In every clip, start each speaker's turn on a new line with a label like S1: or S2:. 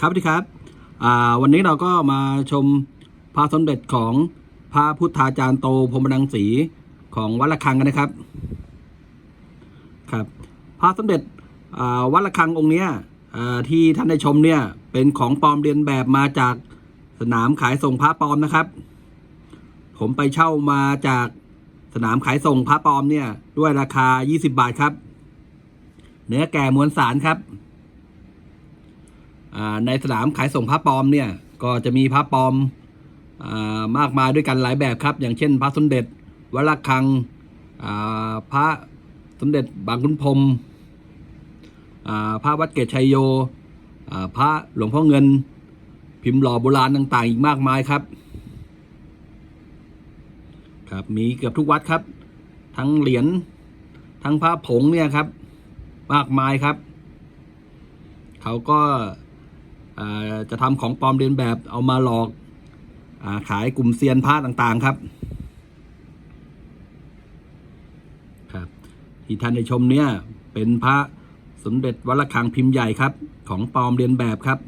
S1: ครับสวัสดีครับวันนี้เราก็มาชมพระสมเด็จของพระพุทธาจารย์โตพรมดังสีของวัดระฆังกันนะครับ ครับ พระสมเด็จวัดระฆังองค์เนี้ยที่ท่านได้ชมเนี่ยเป็นของปลอมเรียนแบบมาจากสนามขายส่งพระปลอมนะครับ ผมไปเช่ามาจากสนามขายส่งพระปลอมเนี่ยด้วยราคา 20 บาทครับ เนื้อแก่มวลสารครับ ในสนามขายส่งพระปลอมเนี่ยก็จะมีพระปลอมอมากมายด้วยกันหลายแบบครับ อย่างเช่น พระสมเด็จวัดระฆังพระสมเด็จบางขุนพรมพระวัดเกตชัยโยพระหลวงพ่อเงิน พิมพ์หล่อโบราณต่างๆ อีกมากมายครับ ครับมีเกือบทุกวัดครับ ทั้งเหรียญทั้งพระผงเนี่ยครับ มากมายครับ เขาก็ จะทำของปลอมเรียนแบบเอามาหลอกอขายกลุ่มเซียนพระต่างๆครับครับที่ท่านได้ชมเนี่ยเป็นพระสมเด็จวัดระฆังพิมพ์ใหญ่ครับ ของปลอมเรียนแบบครับ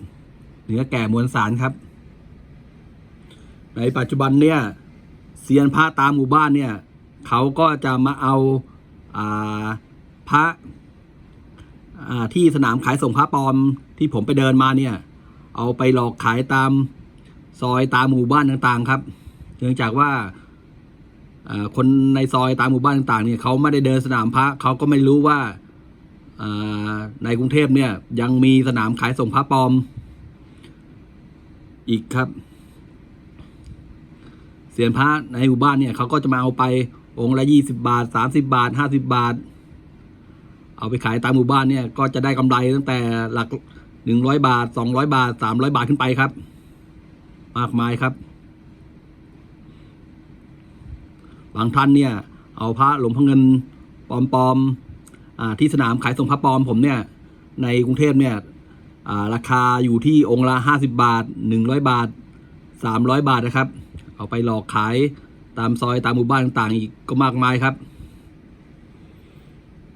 S1: เนื้อแก่มวลสารครับ ในปัจจุบันเนี่ยเซียนพระตามหมู่บ้านเนี่ยเขาก็จะมาเอาอาพระที่สนามขายส่งพระปลอมที่ผมไปเดินมาเนี่ย เอาไปหลอกขายตามซอยตามหมู่บ้านต่างๆ ครับ เนื่องจากว่าคนในซอยตามหมู่บ้านต่างๆเนี่ยเขาไม่ได้เดินสนามพระเขาก็ไม่รู้ว่าในกรุงเทพเนี่ยยังมีสนามขายส่งพระปลอม อีกครับเสียนพระในหมู่บ้านเนี่ยเขาก็จะมาเอาไปองค์ละยี่สิบาทสามสิบาทห้าสิบาท เอาไปขายตามหมู่บ้านเนี่ย ก็จะได้กำไรตั้งแต่หลัก หนึ่งร้อยบาทสองร้อยบาทสามร้อยบาทขึ้นไปครับ มากมายครับ บางท่านเนี่ย เอาพระหลวงพ่อเงินปลอมๆอ่าที่สนามขายส่งพระปลอมผมเนี่ย ในกรุงเทพเนี่ยราคาอยู่ที่องค์ละห้าสิบาทหนึ่งร้อยบาทสามร้อยบาทนะครับ เอาไปหลอกขายตามซอยตามหมู่บ้านต่างๆอีกก็มากมายครับ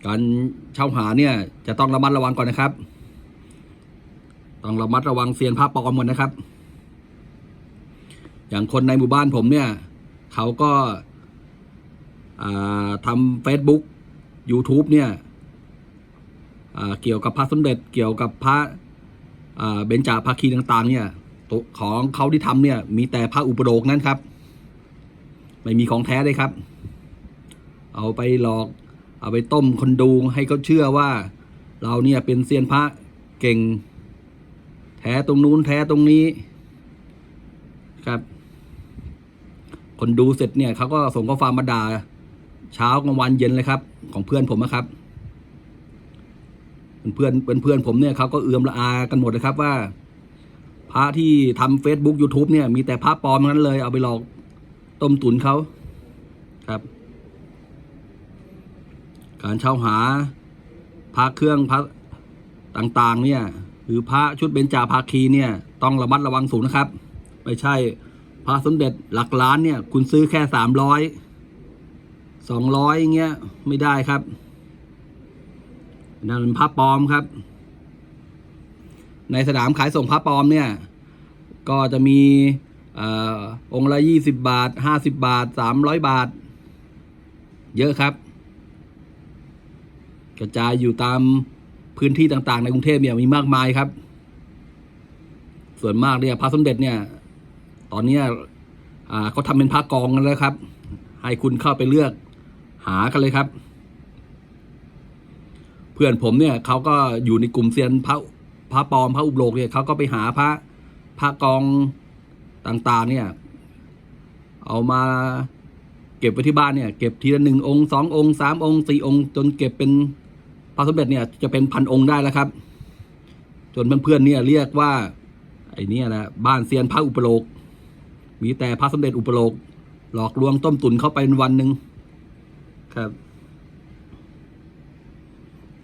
S1: การเช่าหาเนี่ยจะต้องระมัดระวังก่อนนะครับ ต้องระมัดระวังเซียนพระปลอมก่อนนะครับ อย่างคนในหมู่บ้านผมเนี่ย เขาก็ทำ Facebook YouTube เนี่ยเกี่ยวกับพระสมเด็จเกี่ยวกับพระเบญจาภาคีต่างๆ เนี่ยของเขาที่ทำเนี่ย มีแต่พระอุปโลกนั้นครับ ไม่มีของแท้เลยครับ เอาไปหลอก เอาไปต้มคนดูให้เขาเชื่อว่า เราเนี่ยเป็นเซียนพระเก่ง แท้ตรงนู้นแท้ตรงนี้ ครับ คนดูเสร็จเนี่ยเขาก็ส่งข้อความมาด่าเช้ากลางวันเย็นเลยครับ ของเพื่อนผมนะครับ เพื่อนเพื่อนเพื่อนผมเนี่ยเขาก็เอือมละอากันหมดเลยครับว่า พระที่ทำ Facebook YouTube เนี่ย มีแต่พระปลอมนั้นเลยเอาไปหลอกต้มตุนเขาครับ การเช่าหาพระเครื่องพระต่าง ๆ เนี่ย รือพระชุดเบญจาภาคีเนี่ยต้องระมัดระวังสูงนะครับ ไม่ใช่พระสมเด็จหลักล้านเนี่ย คุณซื้อแค่สามร้อยสองร้อยอย่างเงี้ยไม่ได้ครับนั่นเป็นพระปลอมครับ ในสนามขายส่งพระปลอมเนี่ย ก็จะมีอองค์ละยี่สิบบาทห้าสิบบาทสามร้อยบาท เยอะครับ กระจายอยู่ตาม พื้นที่ต่างๆ ในกรุงเทพเนี่ยมีมากมายครับ ส่วนมากเนี่ยพระสมเด็จเนี่ย ตอนนี้เขาทำเป็นพระกองกันแล้วครับ ให้คุณเข้าไปเลือกหากันเลยครับ เพื่อนผมเนี่ยเขาก็อยู่ในกลุ่มเซียนพระพระปลอมพระอุโบกเนี่ยเขาก็ไปหาพระพระกองต่างๆ เนี่ย เอามาเก็บไว้ที่บ้านเนี่ย เก็บทีละหนึ่งองค์สององค์สามองค์สี่องค์ จนเก็บเป็น พระสมเด็จเนี่ยจะเป็นพันองค์ได้แล้วครับจนเพื่อนๆเนี่ยเรียกว่าไอ้นี่นะบ้านเซียนพระอุปโลก มีแต่พระสมเด็จอุปโลก หลอกลวงต้มตุนเข้าไปในวันหนึ่งครับ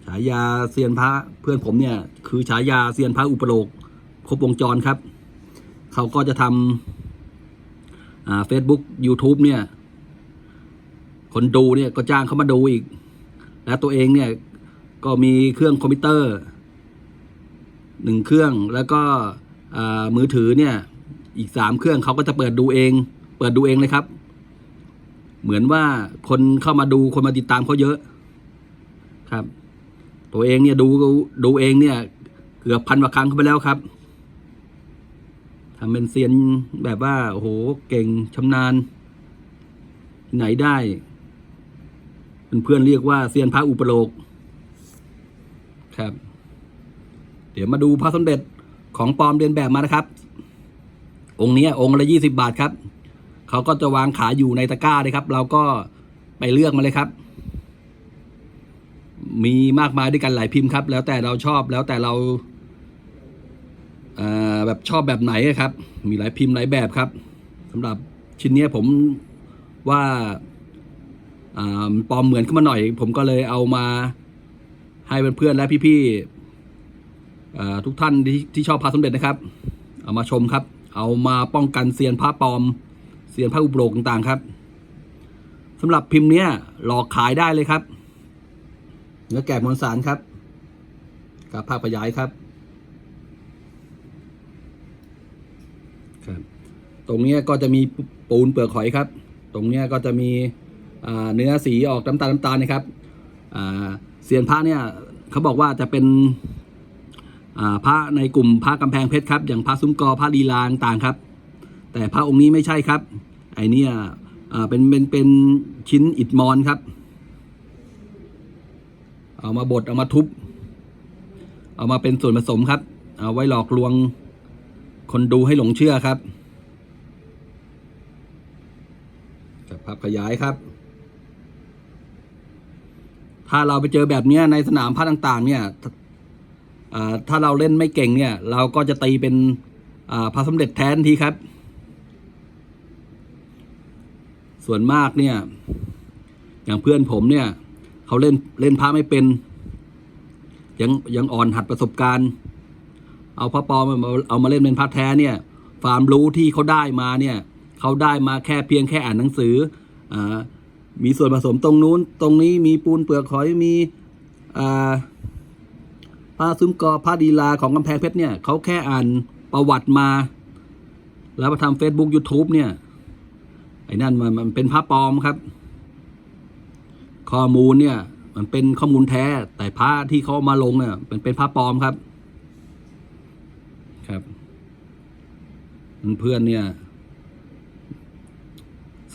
S1: ฉายาเซียนพระเพื่อนผมเนี่ย คือฉายาเซียนพระอุปโลกครบวงจรครับ เขาก็จะทำอ่าเฟซบุ๊กยูทูบเนี่ย คนดูเนี่ยก็จ้างเขามาดูอีก และตัวเองเนี่ย ก็มีเครื่องคอมพิวเตอร์หนึ่งเครื่องแล้วก็มือถือเนี่ยอีกสามเครื่องเขาก็จะเปิดดูเอง เปิดดูเองเลยครับ เหมือนว่าคนเข้ามาดูคนมาติดตามเขาเยอะครับ ตัวเองเนี่ยดูดูเองเนี่ย เกือบพันกว่าครั้งเข้าไปแล้วครับทำเป็นเซียนแบบว่าโอ้โหเก่งชำนาญไหนได้เพื่อนเรียกว่าเซียนพระอุปโลก ครับ เดี๋ยวมาดูพระสมเด็จของปลอมเรียนแบบมานะครับ องค์นี้องค์ละยี่สิบาทครับเขาก็จะวางขาอยู่ในตะกร้าเลยครับ เราก็ไปเลือกมาเลยครับ มีมากมายด้วยกันหลายพิมพ์ครับ แล้วแต่เราชอบแล้วแต่เราแบบชอบแบบไหนครับ มีหลายพิมพ์หลายแบบครับสำหรับชิ้นนี้ผมว่าอ่าปลอมเหมือนขึ้นมาหน่อย ผมก็เลยเอามา ให้เพื่อนๆและพี่ๆอทุกท่านที่ที่ชอบพระสมเด็จนะครับ เอามาชมครับ เอามาป้องกันเซียนพระปลอมเซียนพระอุโลกต่างๆครับสำหรับพิมพ์เนี้ยหลอกขายได้เลยครับ เนื้อแกะมวลสารครับกับภาพขยายครับครับตรงเนี้ยก็จะมีปูนเปลือกหอยครับ ตรงเนี้ยก็จะมีเนื้อสีออกน้ำตาลน้ำตาลนะครับอ่า เซียนพระเนี่ยเขาบอกว่าจะเป็นพระในกลุ่มพระกำแพงเพชรครับ อย่างพระซุ้มกอพระลีลาต่างครับ แต่พระองค์นี้ไม่ใช่ครับ ไอเนี่ยเป็นเป็นเป็นชิ้นอิฐมอนครับ เอามาบดเอามาทุบ เอามาเป็นส่วนผสมครับ เอาไว้หลอกลวงคนดูให้หลงเชื่อครับกับภาพขยายครับ ถ้าเราไปเจอแบบนี้ในสนามพระต่างๆ เนี่ยถ้าเราเล่นไม่เก่งเนี่ย เราก็จะตีเป็นอ่าพระสมเด็จแทนทีครับ ส่วนมากเนี่ย อย่างเพื่อนผมเนี่ย เขาเล่นเล่นพระไม่เป็น ยังยังอ่อนหัดประสบการณ์ เอาพระปลอมาเอามาเล่นเป็นพระแท้เนี่ยความรู้ที่เขาได้มาเนี่ย เขาได้มาแค่เพียงแค่อ่านหนังสืออ่า มีส่วนผสมตรงนู้น ตรงนี้มีปูนเปลือกหอยมีผ้าซุ้มกอผ้าดีลาของกำแพงเพชรเนี่ยเขาแค่อ่านประวัติมา แล้วมาทำ Facebook YouTube เนี่ย ไอ้นั่นมันมันเป็นพระปลอมครับ ข้อมูลเนี่ย มันเป็นข้อมูลแท้ แต่พระที่เขามาลงเนี่ยมันเป็นพระปลอมครับ ครับเพื่อนเนี่ย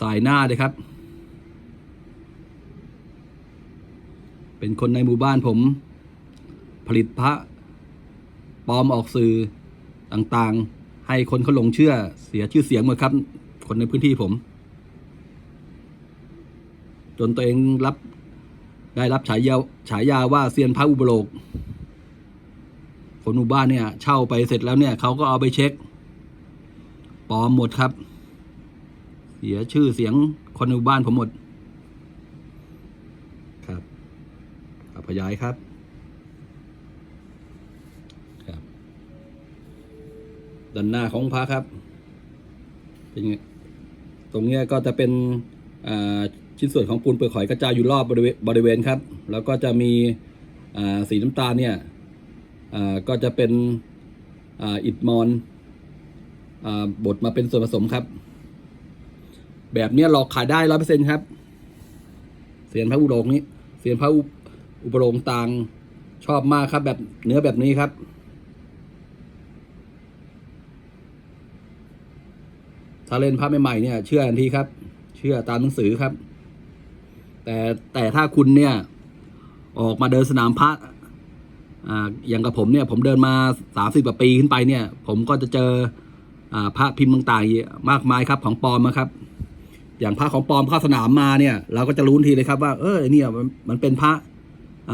S1: สายหน้าเลยครับ เป็นคนในหมู่บ้านผม ผลิตพระปลอมออกสื่อต่างๆ ให้คนเขาหลงเชื่อเสียชื่อเสียงหมดครับ คนในพื้นที่ผม จนตัวเองรับได้รับฉายาฉายาว่าเซียนพระอุปโลก คนหมู่บ้านเนี่ย เช่าไปเสร็จแล้วเนี่ยเขาก็เอาไปเช็คปลอมหมดครับ เสียชื่อเสียงคนในหมู่บ้านผมหมด ครับ ขพยายครับครับ ด้านหน้าของพระครับ เป็นไงตรงเนี้ยก็จะเป็นอ่าชิ้นส่วนของปูนเปลือกหอยกระจายอยู่รอบบริเวณบริเวณครับ แล้วก็จะมีอ่าสีน้ำตาลเนี่ยอ่าก็จะเป็นอ่าอิฐมอนอาบดมาเป็นส่วนผสมครับ แบบเนี้ยหลอกขายได้ร้อยเปอร์เซ็นครับเสียนพระอุโรงนี้เสียนพระ อุปโรงต่างชอบมากครับ แบบเนื้อแบบนี้ครับ ถ้าเล่นพระใหม่ๆเนี่ย เชื่อทันทีครับ เชื่อตามหนังสือครับ แต่แต่ถ้าคุณเนี่ย ออกมาเดินสนามพระอ่าอย่างกับผมเนี่ย ผมเดินมาสามสิบกว่าปีขึ้นไปเนี่ย ผมก็จะเจออ่าพระพิมพ์ต่างๆมากมายครับของปลอมนะครับอย่างพระของปลอมเข้าสนามมาเนี่ย เราก็จะรู้ทีเลยครับว่า เออเนี่ยมันเป็นพระ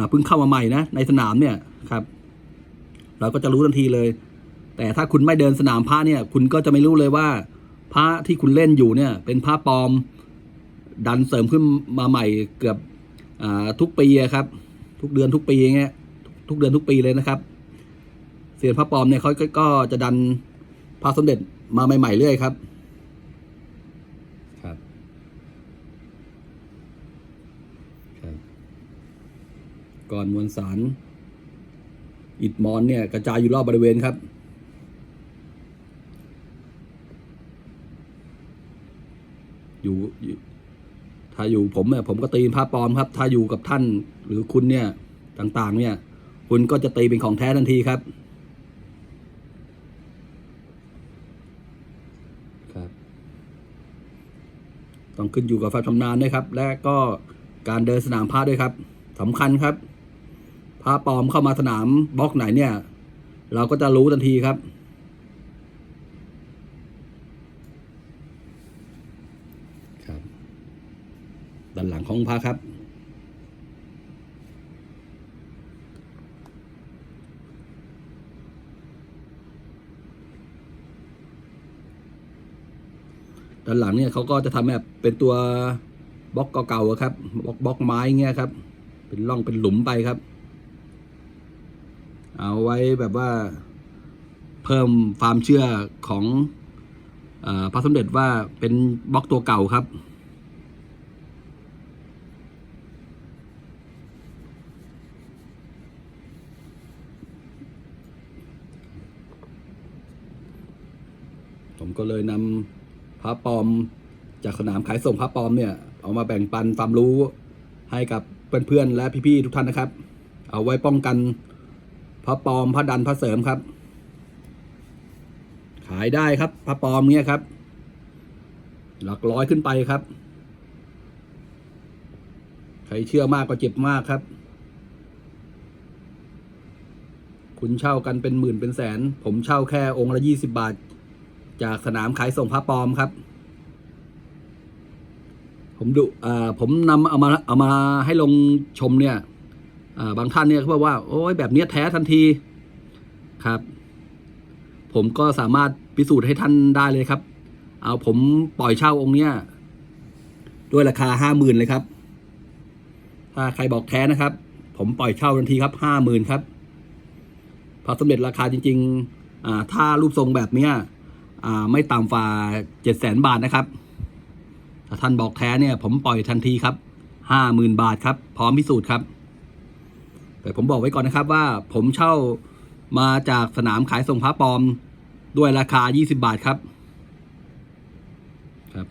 S1: เพิ่งเข้ามาใหม่นะในสนามเนี่ยครับ เราก็จะรู้ทันทีเลย แต่ถ้าคุณไม่เดินสนามพระเนี่ย คุณก็จะไม่รู้เลยว่าพระที่คุณเล่นอยู่เนี่ย เป็นพระปลอม ดันเสริมขึ้นมาใหม่เกือบอทุกปีครับ ทุกเดือนทุกปีอย่างเงี้ยทุกเดือนทุกปีเลยนะครับเสียนพระปลอมเนี่ยเขาก็จะดันพระสมเด็จมาใหม่ๆเรื่อยครับ ครับ ก่อนมวลสาร อิฐมอนเนี่ยกระจายอยู่รอบบริเวณครับ อยู่ถ้าอยู่ผมเนี่ยผมก็ตีเป็นพระปลอมครับ ถ้าอยู่กับท่านหรือคุณเนี่ยต่างๆ เนี่ย คุณก็จะตีเป็นของแท้ทันทีครับครับต้องขึ้นอยู่กับความชำนาญด้วยครับ และก็การเดินสนามพระด้วยครับสำคัญครับ พระปลอมเข้ามาสนามบล็อกไหนเนี่ย เราก็จะรู้ทันทีครับ ครับด้านหลังของพระครับด้านหลังเนี่ยเขาก็จะทำแบบเป็นตัวบล็อกเก่าๆครับบล็อกบล็อกไม้เงี้ยครับ เป็นร่องเป็นหลุมไปครับ เอาไว้แบบว่าเพิ่มความเชื่อของอพระสมเด็จว่าเป็นบล็อกตัวเก่าครับ ผมก็เลยนำพระปลอมจากสนามขายส่งพระปลอมเนี่ย เอามาแบ่งปันความรู้ให้กับเพื่อนๆและพี่ๆทุกท่านนะครับ เอาไว้ป้องกัน พระปลอมพระดันพระเสริมครับ ขายได้ครับพระปลอมเนี่ยครับ หลักร้อยขึ้นไปครับ ใครเชื่อมากก็เจ็บมากครับ คุณเช่ากันเป็นหมื่นเป็นแสน ผมเช่าแค่องค์ละยี่สิบบาท จากสนามขายส่งพระปลอมครับผมดูอ่าผมนำเอามาเอามาให้ลงชมเนี่ย บางท่านเนี่ยเขาบอกว่าโอ้ยแบบเนี้ยแท้ทันทีครับ ผมก็สามารถพิสูจน์ให้ท่านได้เลยครับ เอาผมปล่อยเช่าองค์เนี้ยด้วยราคาห้าหมื่นเลยครับ ถ้าใครบอกแท้นะครับ ผมปล่อยเช่าทันทีครับห้าหมื่นครับพระสมเด็จราคาจริงๆอ่าถ้ารูปทรงแบบเนี้ยอ่าไม่ต่ำกว่าเจ็ดแสนบาทนะครับ ถ้าท่านบอกแท้เนี่ย ผมปล่อยทันทีครับห้าหมื่นบาทครับ พร้อมพิสูจน์ครับ แต่ผมบอกไว้ก่อนนะครับว่าผมเช่ามาจากสนามขายส่งพระปลอมด้วยราคา 20 บาทครับ ครับ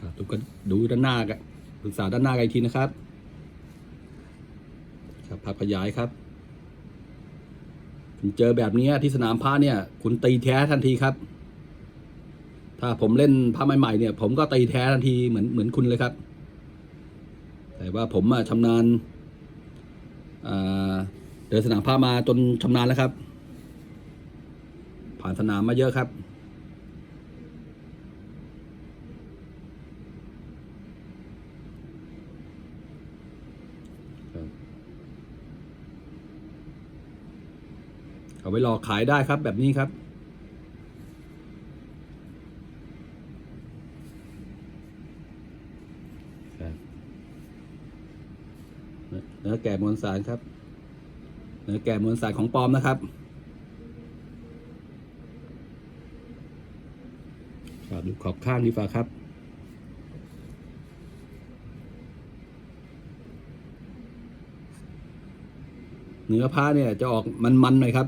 S1: ครับดูกันดูด้านหน้ากันศึกษาด้านหน้ากันอีกทีนะครับ ครับภาพขยายครับคุณเจอแบบนี้ที่สนามพระเนี่ย คุณตีแท้ทันทีครับ ถ้าผมเล่นพระใหม่ๆเนี่ย ผมก็ตีแท้ทันทีเหมือนเหมือนคุณเลยครับ แต่ว่าผมอะชำนาญเดินสนามพระมาจนชำนาญแล้วครับ ผ่านสนามมาเยอะครับเอาไว้หลอขายได้ครับแบบนี้ครับ เนื้อ แก่มวลสารครับเนื้อแก่มวลสารของปลอมนะครับครับดูขอบข้างดีฟ้าครับเนื้อผ้าเนี่ยจะออกมันๆหน่อยครับ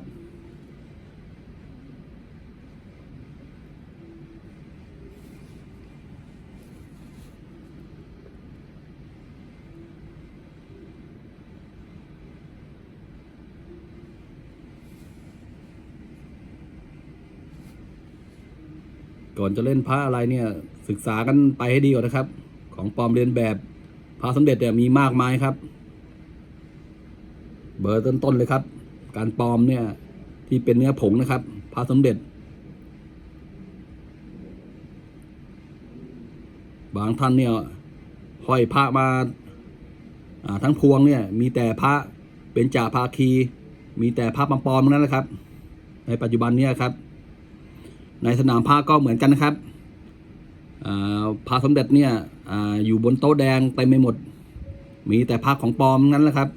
S1: ก่อนจะเล่นพระอะไรเนี่ย ศึกษากันไปให้ดีก่อนนะครับ ของปลอมเรียนแบบพระสมเด็จเนี่ยมีมากมายครับ เบอร์ต้นๆเลยครับ การปลอมเนี่ย ที่เป็นเนื้อผงนะครับพระสมเด็จ บางท่านเนี่ยห้อยพระมาทั้งพวงเนี่ย มีแต่พระเป็นจ่าภาคี มีแต่พระปลอมๆทั้นั้นแหละครับ ในปัจจุบันเนี่ยครับ ในสนามพาก็เหมือนกันนะครับพาสมเด็จเนี่ยออยู่บนโต๊ะแดงเต็ไมไปหมด มีแต่พาของปลอมนั้นแหละครับ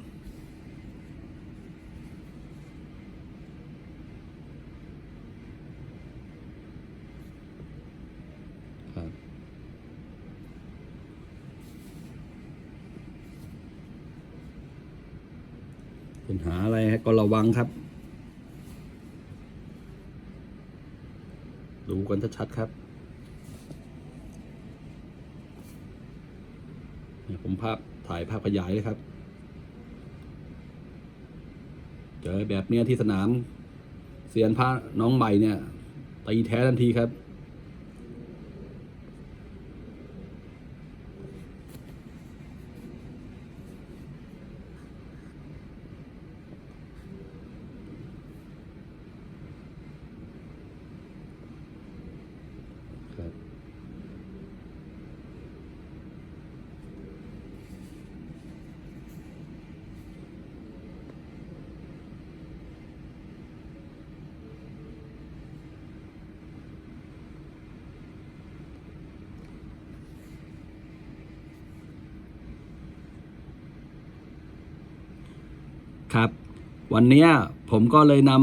S1: ปัญหาอะไรก็ระวังครับ ดูกันชัดๆครับเนี่ยผมภาพถ่ายภาพขยายเลยครับ เจอแบบเนี้ยที่สนาม เสียนพระน้องใหม่เนี่ยตีแท้ทันทีครับ ครับ วันนี้ผมก็เลยนำ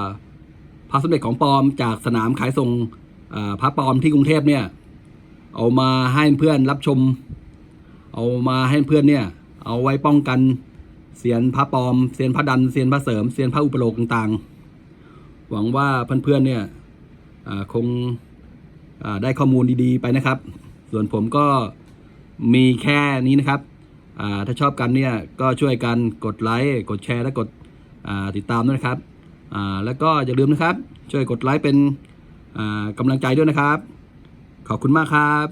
S1: าพระสมเด็จของปลอมจากสนามขายส่งพระปลอมที่กรุงเทพเนี่ย เอามาให้เพื่อนรับชม เอามาให้เพื่อนเนี่ย เอาไว้ป้องกันเสียนพระปลอม เสียนพระดัน เสียนพระเสริม เสียนพระอุปโลกต่างๆ หวังว่าเพื่อนๆเนี่ยคงได้ข้อมูลดีๆไปนะครับ ส่วนผมก็มีแค่นี้นะครับ ถ้าชอบกันเนี่ยก็ช่วยกันกดไลค์กดแชร์และกดติดตามด้วยนะครับแล้วก็อย่าลืมนะครับ ช่วยกดไลค์เป็นกำลังใจด้วยนะครับ ขอบคุณมากครับ